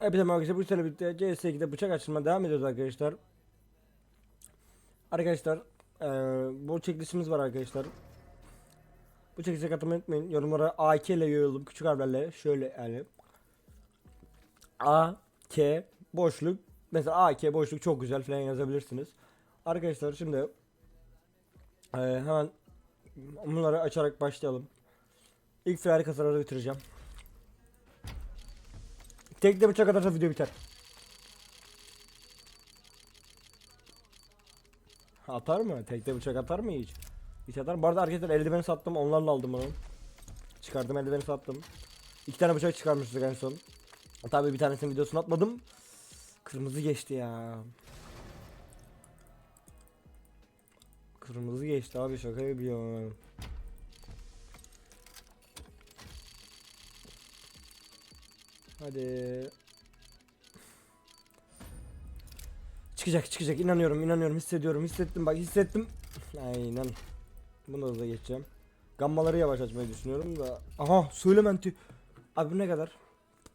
Hepinize arkadaşlar. Bu sene birlikte CS2'de bıçak açılma devam ediyoruz arkadaşlar. Arkadaşlar eee bu çekilişimiz var arkadaşlar. Bu çekilişe katılmayı unutmayın. Yorumlara AK ile yoruldum küçük harflerle şöyle yani. A K boşluk mesela A K boşluk çok güzel falan yazabilirsiniz. Arkadaşlar şimdi eee, hemen bunları açarak başlayalım. İlk Ferrari kasaları bitireceğim. Tekte bıçak atarsa video biter. Atar mı? Tekte bıçak atar mı hiç? Hiç atar mı? Bu arada arkadaşlar eldiveni sattım. Onlarla aldım bunu. Çıkardım eldiveni sattım. İki tane bıçak çıkarmıştık en son. Tabii bir tanesinin videosunu atmadım. Kırmızı geçti ya. Kırmızı geçti abi şaka yapıyorum. Hadi. Çıkacak çıkacak inanıyorum inanıyorum hissediyorum hissettim bak hissettim. Aynen. Bunu da geçeceğim. Gammaları yavaş açmayı düşünüyorum da. Aha söylementi. Abi ne kadar?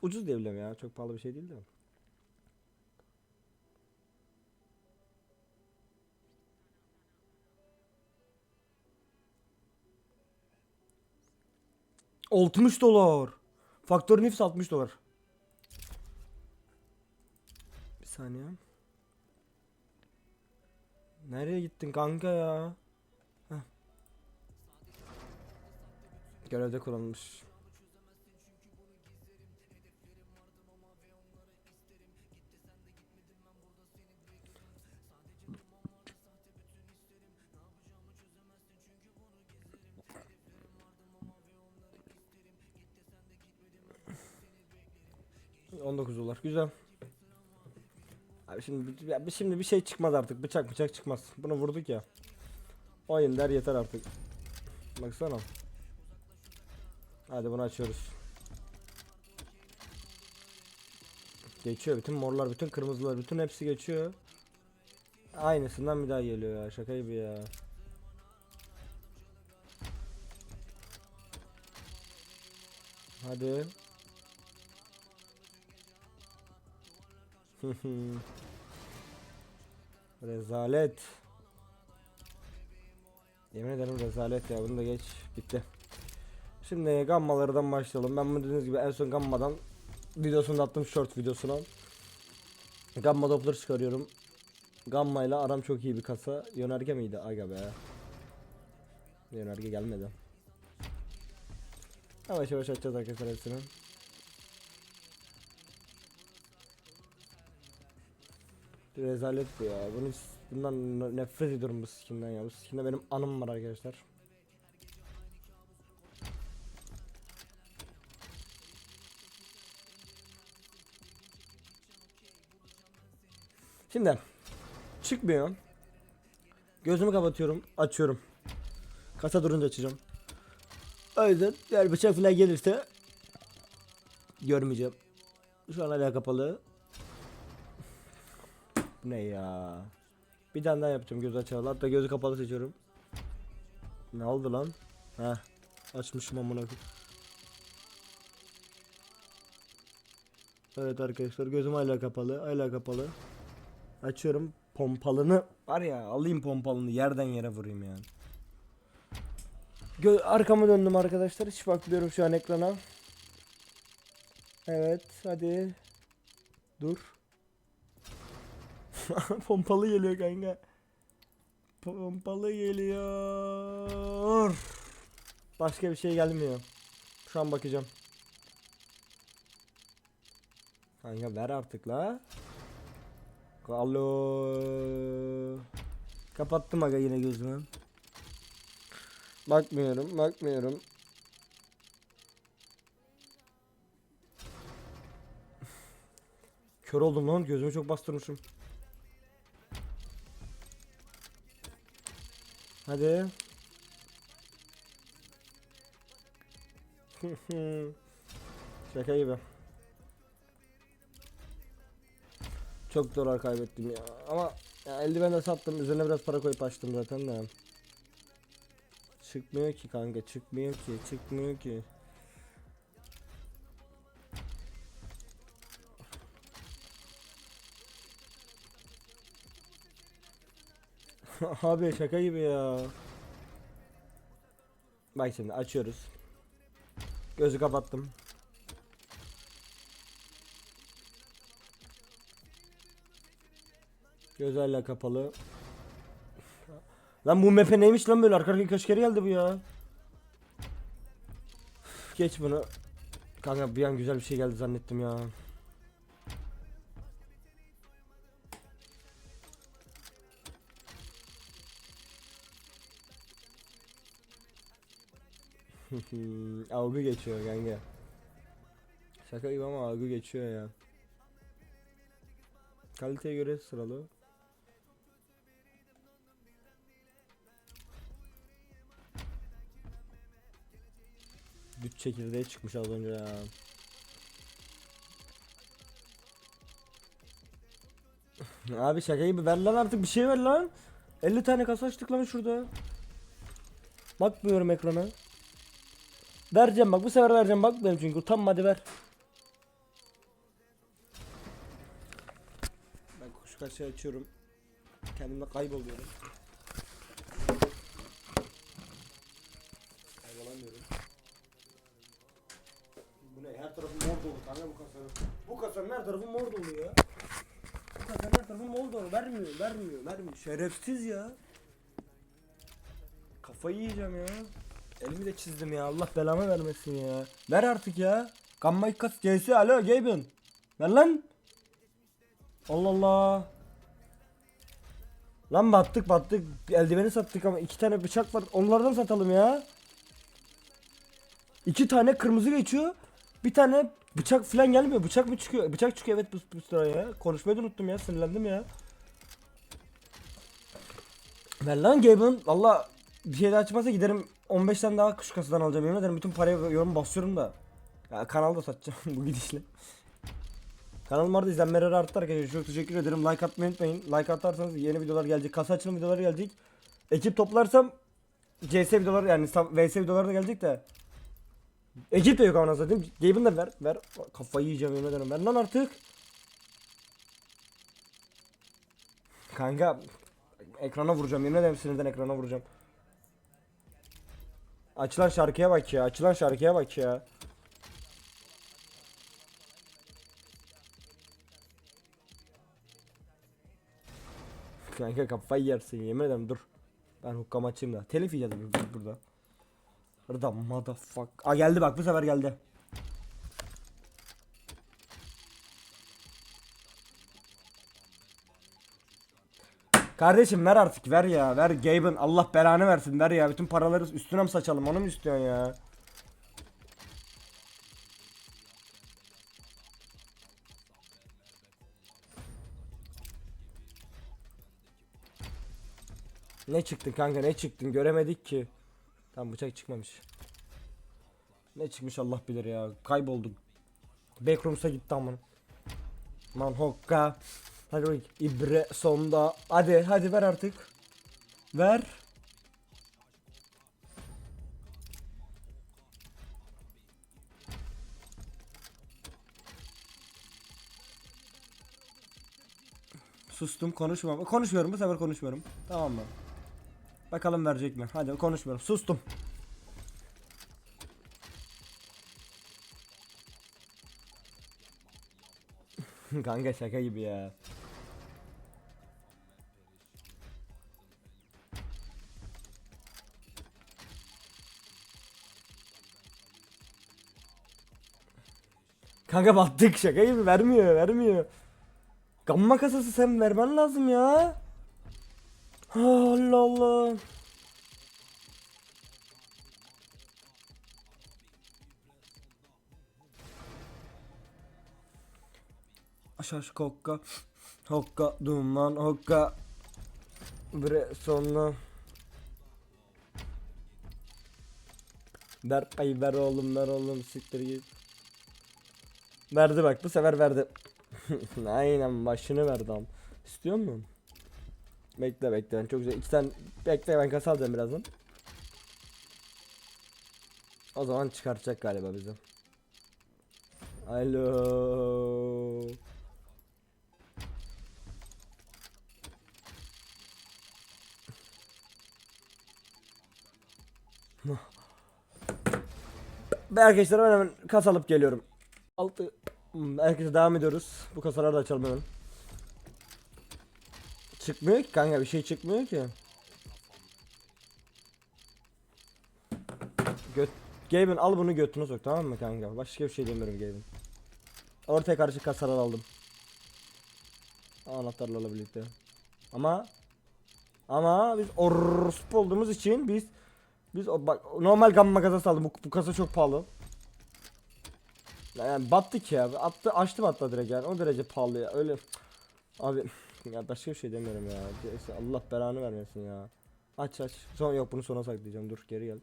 Ucuz diyebilirim ya çok pahalı bir şey değil de. ...60 dolar. Faktör nifs 60 dolar. Saniye. Nereye gittin kanka ya? Heh. Görevde. ...19 dolar. Güzel. Abi şimdi ya şimdi bir şey çıkmaz artık. Bıçak bıçak çıkmaz. Bunu vurduk ya. Oyun der yeter artık. Baksana. Hadi bunu açıyoruz. Geçiyor bütün morlar, bütün kırmızılar, bütün hepsi geçiyor. Aynısından bir daha geliyor ya. Şaka gibi ya. Hadi. rezalet. Yemin ederim rezalet ya bunu da geç bitti. Şimdi gammalardan başlayalım. Ben bu dediğiniz gibi en son gammadan videosunu attım short videosuna. Gamma Doppler çıkarıyorum. Gamma ile aram çok iyi bir kasa. Yönerge miydi? Aga be. Yönerge gelmedi. Yavaş yavaş açacağız arkadaşlar hepsini. Rezalet bu ya. Bunu bundan ne- nefret ediyorum bu skinden ya. Bu skinde benim anım var arkadaşlar. Şimdi çıkmıyor. Gözümü kapatıyorum, açıyorum. Kasa durunca açacağım. O yüzden eğer bıçak falan gelirse görmeyeceğim. Şu an hala kapalı. Ne ya? Bir tane daha yapacağım göz açalı. Hatta gözü kapalı seçiyorum. Ne oldu lan? Heh. Açmışım amına. Evet arkadaşlar gözüm hala kapalı. Hala kapalı. Açıyorum. Pompalını var ya alayım pompalını yerden yere vurayım yani. Gö arkamı döndüm arkadaşlar. Hiç bakmıyorum şu an ekrana. Evet hadi. Dur. Pompalı geliyor kanka. Pompalı geliyor. Başka bir şey gelmiyor. Şu an bakacağım. Kanka ver artık la. Alo. Kapattım aga yine gözümü. Bakmıyorum, bakmıyorum. Kör oldum lan gözümü çok bastırmışım. Hadi. Şaka gibi. Çok dolar kaybettim ya. Ama ya eldiven de sattım. Üzerine biraz para koyup açtım zaten de. Çıkmıyor ki kanka. Çıkmıyor ki. Çıkmıyor ki. Abi şaka gibi ya. Bak şimdi açıyoruz. Gözü kapattım. Göz hala kapalı. Lan bu mepe neymiş lan böyle arka arkaya kaç kere geldi bu ya. Geç bunu. Kanka bir an güzel bir şey geldi zannettim ya. Algı geçiyor kanka. Şaka gibi ama algı geçiyor ya. Kaliteye göre sıralı. Düt çekirdeği çıkmış az önce ya. Abi şaka gibi ver lan artık bir şey ver lan. 50 tane kasa açtık lan şurada. Bakmıyorum ekrana. Vereceğim bak bu sefer vereceğim bakmıyorum çünkü utanma hadi ver. Ben kuş kaçı açıyorum. Kendimde kayboluyorum. Kaybolamıyorum. Bu ne? Her tarafı mor dolu kanka bu kasanın. Bu kasanın her tarafı mor dolu ya. Bu kasanın her tarafı mor dolu. Vermiyor, vermiyor, vermiyor. Şerefsiz ya. Kafayı yiyeceğim ya. Elimi de çizdim ya. Allah belamı vermesin ya. Ver artık ya. Gamma kas GS alo Gaben. Ver lan. Allah Allah. Lan battık battık. Eldiveni sattık ama iki tane bıçak var. Onlardan satalım ya. İki tane kırmızı geçiyor. Bir tane bıçak falan gelmiyor. Bıçak mı çıkıyor? Bıçak çıkıyor evet bu, bu sıra. Konuşmayı da unuttum ya. Sinirlendim ya. Ver lan Gaben. Valla bir şey daha açmazsa giderim 15 tane daha kuş kasadan alacağım. Yemin ederim bütün parayı yorum basıyorum da. Ya kanalda satacağım bu gidişle. Kanalım orada izlenmeleri arttı arkadaşlar. Çok teşekkür ederim. Like atmayı unutmayın. Like atarsanız yeni videolar gelecek. Kasa açılım videoları gelecek. Ekip toplarsam CS videoları yani VS videoları da gelecek de. Ekip de yok ama zaten. Gabe'ını da ver. Ver. Kafayı yiyeceğim yemin ederim. Ver lan artık. Kanka ekrana vuracağım. Yemin ederim sinirden ekrana vuracağım. Açılan şarkıya bak ya. Açılan şarkıya bak ya. Kanka kafayı yersin yemin ederim dur. Ben hukkam açayım da. Telif yiyeceğiz biz burada. Burada motherfuck. Aa geldi bak bu sefer geldi. Kardeşim ver artık ver ya ver. Gaben Allah belanı versin ver ya. Bütün paraları üstüne mi saçalım onu mu istiyorsun ya? Ne çıktı kanka ne çıktın? Göremedik ki. Tam bıçak çıkmamış. Ne çıkmış Allah bilir ya. Kaybolduk Backrooms'a gitti amına Man hokka Hadi bak ibre sonda Hadi hadi ver artık Ver Sustum konuşmam. Konuşmuyorum bu sefer konuşmuyorum. Tamam mı? Bakalım verecek mi? Hadi konuşmuyorum. Sustum. Kanka şaka gibi ya. Kanka battık şaka gibi vermiyor vermiyor. Gamma kasası sen vermen lazım ya. Allah Allah. Aşaş kokka. Hokka duman hokka. Bre sonra. Ver ay ver oğlum ver oğlum siktir git. Verdi bak bu sefer verdi. Aynen başını verdi am. İstiyor musun? Bekle bekle ben çok güzel. İki tane bekle ben kasa alacağım birazdan. O zaman çıkartacak galiba bizi. Alo. Ve arkadaşlar ben hemen kas alıp geliyorum. Altı. Hmm, Herkese devam ediyoruz. Bu kasaları da açalım hemen. Çıkmıyor ki kanka bir şey çıkmıyor ki. Göt Gaben al bunu götüne sok tamam mı kanka? Başka bir şey demiyorum Gaben. Ortaya karşı kasalar aldım. Anahtarlarla birlikte. Ama ama biz orospu olduğumuz için biz biz bak normal gamma kasası aldım. Bu, bu kasa çok pahalı. Yani battık ya. Attı açtı battı direkt yani. O derece pahalı ya. Öyle abi ya başka bir şey demiyorum ya. Allah belanı vermesin ya. Aç aç. Son yok bunu sona saklayacağım. Dur geri gel.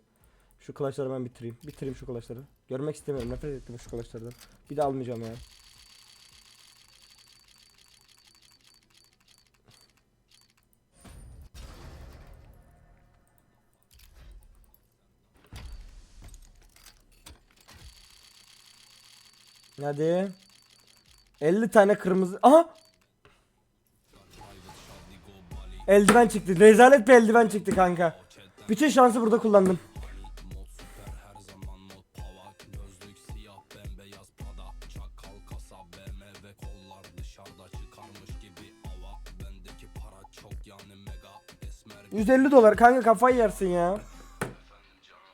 Şu kılıçları ben bitireyim. Bitireyim şu kılıçları. Görmek istemiyorum. Nefret ettim şu kılıçlardan. Bir de almayacağım ya. Hadi. 50 tane kırmızı. Aha! Eldiven çıktı. Rezalet bir eldiven çıktı kanka. Bütün şansı burada kullandım. ...150 dolar kanka kafayı yersin ya.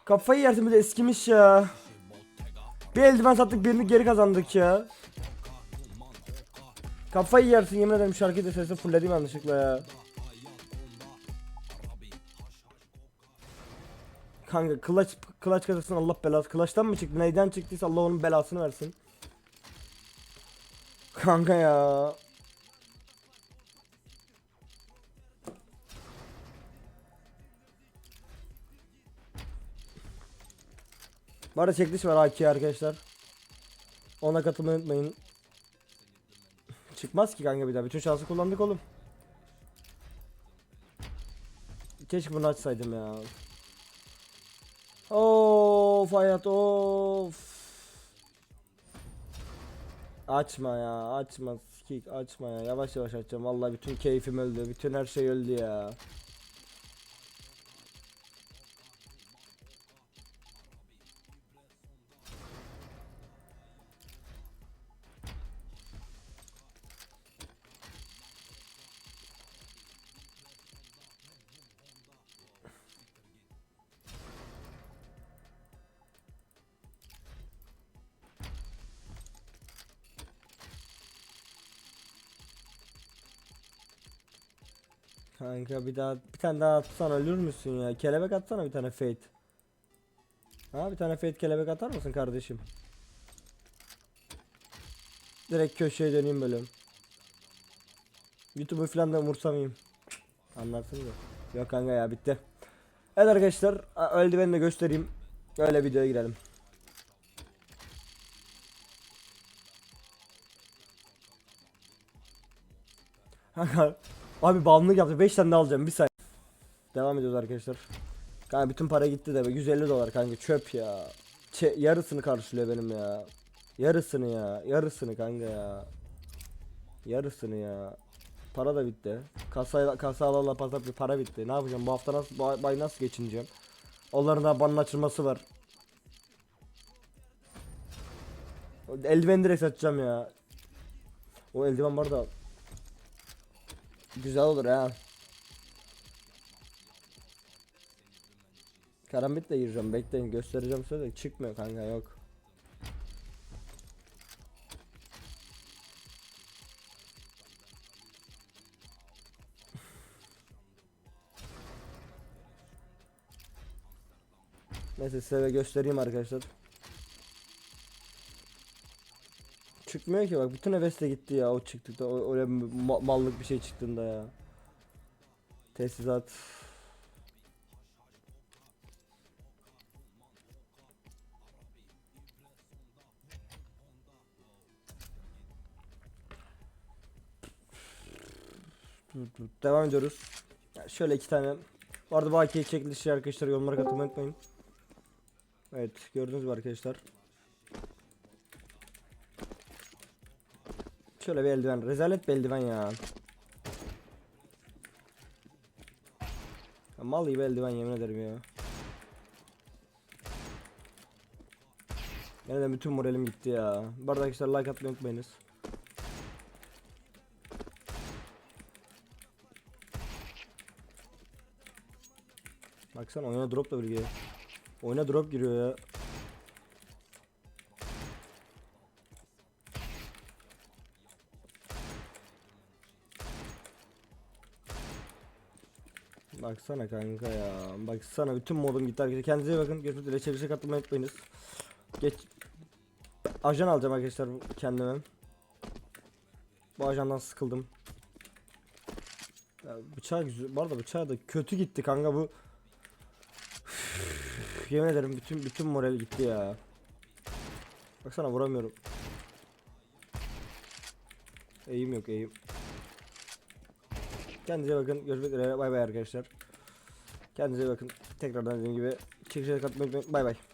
Kafayı yersin bir de eskimiş ya. Bir eldiven sattık birini geri kazandık ya. Kafayı yersin yemin ederim şarkıyı da sesle fullledim yanlışlıkla ya. Kanka kılaç kılaç kazasın Allah belası. Kılaçtan mı çıktı? Neyden çıktıysa Allah onun belasını versin. Kanka ya. Bu arada çekiliş var AK arkadaşlar. Ona katılmayı unutmayın. Çıkmaz ki kanka bir daha. Bütün şansı kullandık oğlum. Keşke bunu açsaydım ya. Of hayat of. Açma ya açma sikik açma ya yavaş yavaş açacağım vallahi bütün keyfim öldü bütün her şey öldü ya. Kanka bir daha bir tane daha atsan ölür müsün ya? Kelebek atsana bir tane fate. Ha bir tane fate kelebek atar mısın kardeşim? Direkt köşeye döneyim böyle. YouTube'u falan da umursamayayım. Anlarsın da. Yok kanka ya bitti. Evet arkadaşlar a- eldiveni de göstereyim. Öyle videoya girelim. Kanka Abi bağımlılık yaptı 5 tane alacağım. Bir saniye. Devam ediyoruz arkadaşlar. Kanka bütün para gitti de be. 150 dolar kanka. Çöp ya. Çe Yarısını karşılıyor benim ya. Yarısını ya. Yarısını kanka ya. Yarısını ya. Para da bitti. Kasayla kasa ala pazar bir para bitti. Ne yapacağım? Bu hafta nasıl bu ay nasıl geçineceğim? Onların da banın açılması var. Eldiven direkt satacağım ya. O eldiven var da Güzel olur ha. Karambitle gireceğim bekleyin göstereceğim size de çıkmıyor kanka yok. Neyse size de göstereyim arkadaşlar. Çıkmıyor ki bak bütün heves de gitti ya o çıktıkta o öyle ma- mallık bir şey çıktığında ya. Tesisat. Devam ediyoruz. Ya şöyle iki tane. Bu arada bu AK'yi çekilişi arkadaşlar yorumlara katılmayı unutmayın. Evet gördünüz mü arkadaşlar. Şöyle bir eldiven. Rezalet bir eldiven ya. ya mal gibi eldiven yemin ederim ya. Nereden bütün moralim gitti ya. Bu arada arkadaşlar like atmayı unutmayınız. Baksana oyuna drop da bir giriyor. Oyuna drop giriyor ya. Baksana kanka ya. Baksana bütün modum gitti arkadaşlar. Kendinize iyi bakın. Görüşmek üzere. Çekilişe katılmayı unutmayınız. Geç. Ajan alacağım arkadaşlar kendime. Bu ajandan sıkıldım. Ya bıçağı güzel. Bu arada bıçağı da kötü gitti kanka bu. Üf, Yemin ederim bütün bütün moral gitti ya. Baksana vuramıyorum. Eğim yok eğim. Kendinize bakın. Görüşmek üzere. Bay bay arkadaşlar. Kendinize bakın. Tekrardan dediğim gibi çekişe katılmayı unutmayın. Bay bay.